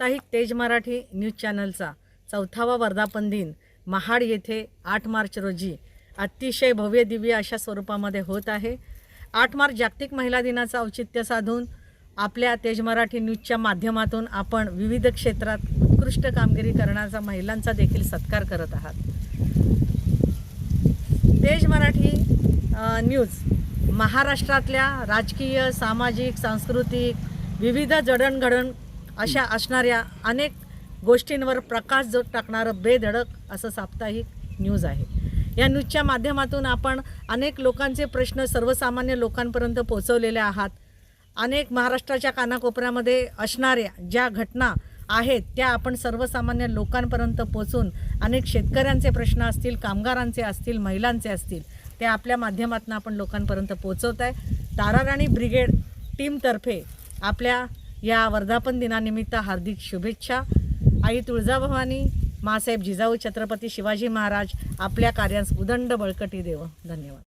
साप्ताहिक तेज मराठी न्यूज चॅनलचा चौथावा वर्धापन दिन महाड येथे आठ मार्च रोजी अतिशय भव्य दिव्य अशा स्वरूपामध्ये होत आहे. आठ मार्च जागतिक महिला दिनाचं औचित्य साधून आपल्या तेज मराठी न्यूजच्या माध्यमातून आपण विविध क्षेत्रात उत्कृष्ट कामगिरी करण्याचा महिलांचा देखील सत्कार करत आहात. तेज मराठी न्यूज महाराष्ट्रातल्या राजकीय सामाजिक सांस्कृतिक विविध जडणघडण अशा असणाऱ्या अनेक गोष्टींवर प्रकाश जो टाकणारं बेधडक असं साप्ताहिक न्यूज आहे. या न्यूजच्या माध्यमातून आपण अनेक लोकांचे प्रश्न सर्वसामान्य लोकांपर्यंत पोचवलेले आहात. अनेक महाराष्ट्राच्या कानाकोपऱ्यामध्ये असणाऱ्या ज्या घटना आहेत त्या आपण सर्वसामान्य लोकांपर्यंत पोचून अनेक शेतकऱ्यांचे प्रश्न असतील कामगारांचे असतील महिलांचे असतील ते आपल्या माध्यमातून आपण लोकांपर्यंत पोचवत आहे ताराराणी ब्रिगेड टीमतर्फे आपल्या या वर्धापन दिनानिमित्त हार्दिक शुभेच्छा. आई तुळजाभवानी मासाहेब जिजाऊ छत्रपती शिवाजी महाराज आपल्या कार्यास उदंड बळकटी देव. धन्यवाद.